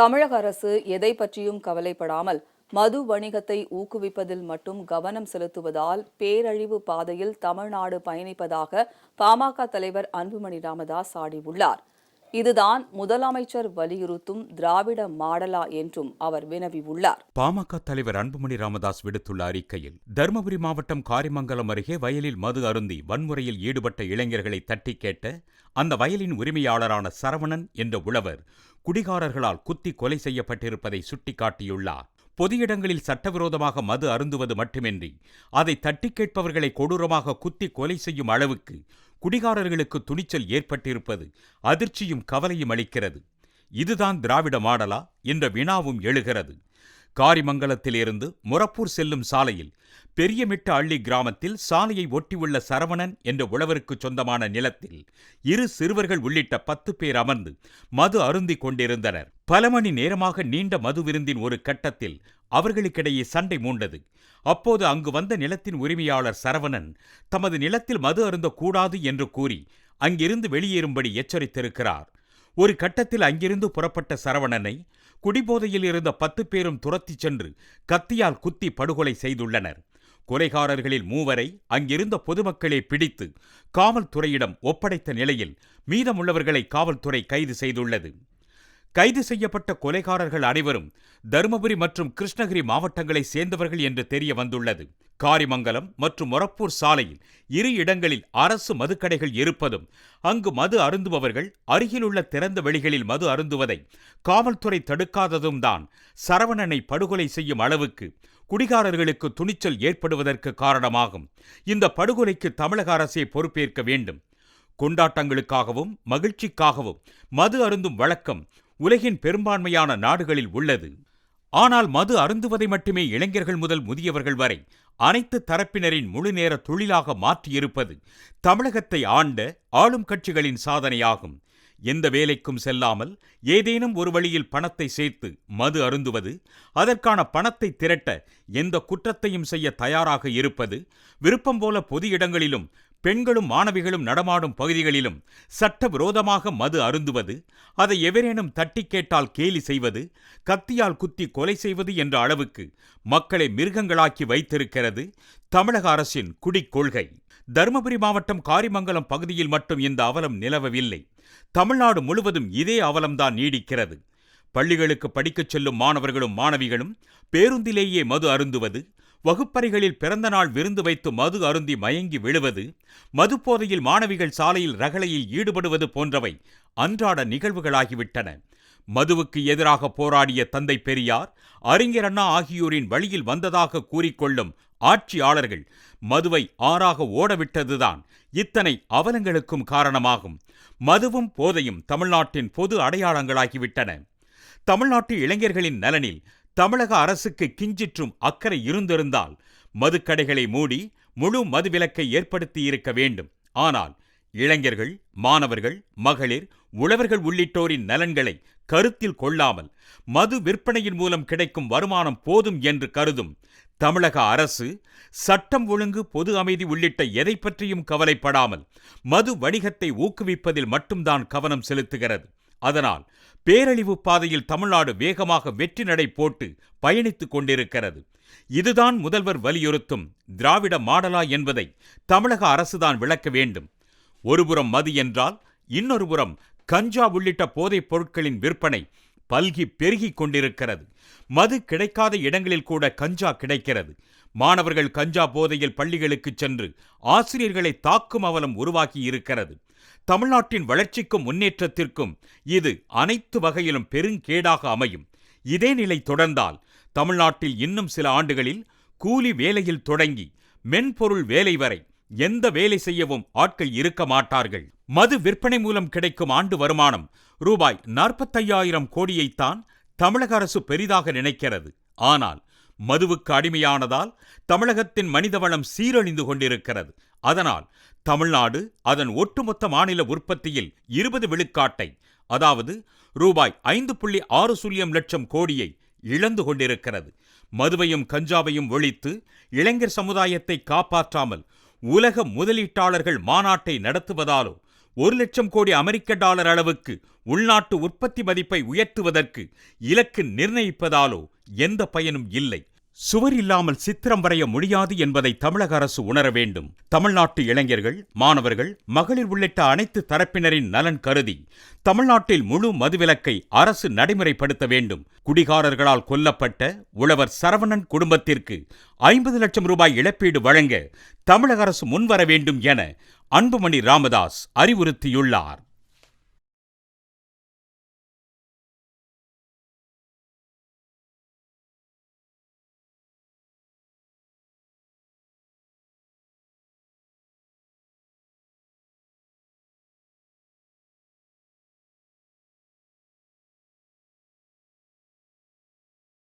தமிழக அரசு எதை பற்றியும் கவலைப்படாமல் மது வணிகத்தை ஊக்குவிப்பதில் மட்டும் கவனம் செலுத்துவதால் பேரழிவு பாதையில் தமிழ்நாடு பயணிப்பதாக பாமக தலைவர் அன்புமணி ராமதாஸ் சாடியுள்ளார் இதுதான் முதலமைச்சர் வலியுறுத்தும் திராவிட மாடலா என்றும் அவர் வினவியுள்ளார். பாமக தலைவர் அன்புமணி ராமதாஸ் விடுத்துள்ள அறிக்கையில் தருமபுரி மாவட்டம் காரிமங்கலம் அருகே வயலில் மது அருந்தி வன்முறையில் ஈடுபட்ட இளைஞர்களை தட்டி கேட்ட அந்த வயலின் உரிமையாளரான சரவணன் என்ற உழவர் குடிகாரர்களால் குத்தி கொலை செய்யப்பட்டிருப்பதை சுட்டிக்காட்டியுள்ளார். பொது இடங்களில் சட்டவிரோதமாக மது அருந்துவது மட்டுமின்றி அதை தட்டி கேட்பவர்களை கொடூரமாக குத்தி கொலை செய்யும் அளவுக்கு குடிகாரர்களுக்கு துணிச்சல் ஏற்பட்டிருப்பது அதிர்ச்சியும் கவலையும் அளிக்கிறது. இதுதான் திராவிட மாடலா? என்ற வினாவும் எழுகிறது. காரிமங்கலத்திலிருந்து முரப்பூர் செல்லும் சாலையில் பெரியமிட்ட அள்ளி கிராமத்தில் சாலையை ஒட்டியுள்ள சரவணன் என்ற உழவருக்கு சொந்தமான நிலத்தில் இரு சிறுவர்கள் உள்ளிட்ட பத்து பேர் அமர்ந்து மது அருந்திக் கொண்டிருந்தனர். பல மணி நேரமாக நீண்ட மது விருந்தின் ஒரு கட்டத்தில் அவர்களுக்கிடையே சண்டை மூண்டது. அப்போது அங்கு வந்த நிலத்தின் உரிமையாளர் சரவணன் தமது நிலத்தில் மது அருந்தக்கூடாது என்று கூறி அங்கிருந்து வெளியேறும்படி எச்சரித்திருக்கிறார். ஒரு கட்டத்தில் அங்கிருந்து புறப்பட்ட சரவணனை குடிபோதையில் இருந்த பத்து பேரும் துரத்திச் சென்று கத்தியால் குத்தி படுகொலை செய்துள்ளனர். கொலைகாரர்களில் மூவரை அங்கிருந்த பொதுமக்களே பிடித்து காவல்துறையிடம் ஒப்படைத்த நிலையில் மீதமுள்ளவர்களை காவல்துறை கைது செய்துள்ளது. கைது செய்யப்பட்ட கொலைகாரர்கள் அனைவரும் தருமபுரி மற்றும் கிருஷ்ணகிரி மாவட்டங்களை சேர்ந்தவர்கள் என்று தெரிய வந்துள்ளது காரிமங்கலம் மற்றும் மொரப்பூர் சாலையில் இரு இடங்களில் அரசு மதுக்கடைகள் இருப்பதும் அங்கு மது அருந்துபவர்கள் அருகிலுள்ள திறந்த வெளிகளில் மது அருந்துவதை காவல்துறை தடுக்காததும் தான் சரவணனை படுகொலை செய்யும் அளவுக்கு குடிகாரர்களுக்கு துணிச்சல் ஏற்படுவதற்கு காரணமாகும். இந்த படுகொலைக்கு தமிழக அரசே பொறுப்பேற்க வேண்டும். கொண்டாட்டங்களுக்காகவும் மகிழ்ச்சிக்காகவும் மது அருந்தும் வழக்கம் உலகின் பெரும்பான்மையான நாடுகளில் உள்ளது. ஆனால் மது அருந்துவதை மட்டுமே இளைஞர்கள் முதல் முதியவர்கள் வரை அனைத்து தரப்பினரின் முழுநேர தொழிலாக மாற்றியிருப்பது தமிழகத்தை ஆண்ட ஆளும் கட்சிகளின் சாதனையாகும். எந்த வேலைக்கும் செல்லாமல் ஏதேனும் ஒரு வழியில் பணத்தை சேர்த்து மது அருந்துவது அதற்கான பணத்தை திரட்ட எந்த குற்றத்தையும் செய்ய தயாராக இருப்பது விருப்பம் போல பொது இடங்களிலும் பெண்களும் மாணவிகளும் நடமாடும் பகுதிகளிலும் சட்டவிரோதமாக மது அருந்துவது அதை எவரேனும் தட்டி கேட்டால் கேலி செய்வது கத்தியால் குத்தி கொலை செய்வது என்ற அளவுக்கு மக்களை மிருகங்களாக்கி வைத்திருக்கிறது தமிழக அரசின் குடிக் கொள்கை. தருமபுரி மாவட்டம் காரிமங்கலம் பகுதியில் மட்டும் இந்த அவலம் நிலவவில்லை. தமிழ்நாடு முழுவதும் இதே அவலம்தான் நீடிக்கிறது. பள்ளிகளுக்கு படிக்கச் செல்லும் மாணவர்களும் மாணவிகளும் பேருந்திலேயே மது அருந்துவது வகுப்பறைகளில் பிறந்த நாள் விருந்து வைத்து மது அருந்தி மயங்கி விழுவது மது போதையில் மாணவிகள் சாலையில் ரகளையில் ஈடுபடுவது போன்றவை அன்றாட நிகழ்வுகளாகிவிட்டன. மதுவுக்கு எதிராக போராடிய தந்தை பெரியார் அறிஞர் அண்ணா ஆகியோரின் வழியில் வந்ததாக கூறிக்கொள்ளும் ஆட்சியாளர்கள் மதுவை ஆறாக ஓடவிட்டதுதான். இத்தனை அவலங்களுக்கும் காரணமாகும். மதுவும் போதையும் தமிழ்நாட்டின் பொது அடையாளங்களாகிவிட்டன. தமிழ்நாட்டு இளைஞர்களின் நலனில் தமிழக அரசுக்கு கிஞ்சிற்றும் அக்கறை இருந்திருந்தால் மதுக்கடைகளை மூடி முழு மதுவிலக்கை ஏற்படுத்தியிருக்க வேண்டும். ஆனால் இளைஞர்கள் மாணவர்கள் மகளிர் உழவர்கள் உள்ளிட்டோரின் நலன்களை கருத்தில் கொள்ளாமல் மது விற்பனையின் மூலம் கிடைக்கும் வருமானம் போதும் என்று கருதும் தமிழக அரசு சட்டம் ஒழுங்கு பொது அமைதி உள்ளிட்ட எதை பற்றியும் கவலைப்படாமல் மது வணிகத்தை ஊக்குவிப்பதில் மட்டும்தான் கவனம் செலுத்துகிறது. அதனால் பேரழிவு பாதையில் தமிழ்நாடு வேகமாக வெற்றி நடை போட்டு பயணித்துக் கொண்டிருக்கிறது. இதுதான் முதல்வர் வலியுறுத்தும் திராவிட மாடலா என்பதை தமிழக அரசுதான் விளக்க வேண்டும். ஒருபுறம் மது என்றால் இன்னொரு புறம் கஞ்சா உள்ளிட்ட போதைப் பொருட்களின் விற்பனை பல்கி பெருகிக் கொண்டிருக்கிறது. மது கிடைக்காத இடங்களில் கூட கஞ்சா கிடைக்கிறது. மாணவர்கள் கஞ்சா போதையில் பள்ளிகளுக்கு சென்று ஆசிரியர்களை தாக்கும் அவலம் உருவாகி இருக்கிறது தமிழ்நாட்டின் வளர்ச்சிக்கும் முன்னேற்றத்திற்கும் இது அனைத்து வகையிலும் பெருங்கேடாக அமையும். இதே நிலை தொடர்ந்தால் தமிழ்நாட்டில் இன்னும் சில ஆண்டுகளில் கூலி வேலையில் தொடங்கி மென்பொருள் வேலை வரை எந்த வேலை செய்யவும் ஆட்கள் இருக்க மாட்டார்கள். மது விற்பனை மூலம் கிடைக்கும் ஆண்டு வருமானம் ரூபாய் நாற்பத்தையாயிரம் கோடியைத்தான் தமிழக அரசு பெரிதாக நினைக்கிறது. ஆனால் மதுவுக்கு அடிமையானதால் தமிழகத்தின் மனிதவளம் சீரழிந்து கொண்டிருக்கிறது. அதனால் தமிழ்நாடு அதன் ஒட்டுமொத்த மாநில உற்பத்தியில் இருபது விழுக்காட்டை அதாவது ரூபாய் ஐந்து புள்ளி ஆறு சுல்லியம் லட்சம் கோடியை இழந்து கொண்டிருக்கிறது. மதுவையும் கஞ்சாவையும் ஒழித்து இளைஞர் சமுதாயத்தை காப்பாற்றாமல் உலக முதலீட்டாளர்கள் மாநாட்டை நடத்துவதாலோ ஒரு லட்சம் கோடி அமெரிக்க டாலர் அளவுக்கு உள்நாட்டு உற்பத்தி மதிப்பை உயர்த்துவதற்கு இலக்கு நிர்ணயிப்பதாலோ எந்த பயனும் இல்லை. சுவர் இல்லாமல் சித்திரம் வரைய முடியாது என்பதை தமிழக அரசு உணர வேண்டும். தமிழ்நாட்டு இளைஞர்கள் மாணவர்கள் மகளிர் உள்ளிட்ட அனைத்து தரப்பினரின் நலன் கருதி தமிழ்நாட்டில் முழு மதுவிலக்கை அரசு நடைமுறைப்படுத்த வேண்டும். குடிகாரர்களால் கொல்லப்பட்ட உழவர் சரவணன் குடும்பத்திற்கு ஐம்பது லட்சம் ரூபாய் இழப்பீடு வழங்க தமிழக அரசு முன்வர வேண்டும் என அன்புமணி ராமதாஸ் அறிவுறுத்தியுள்ளார்.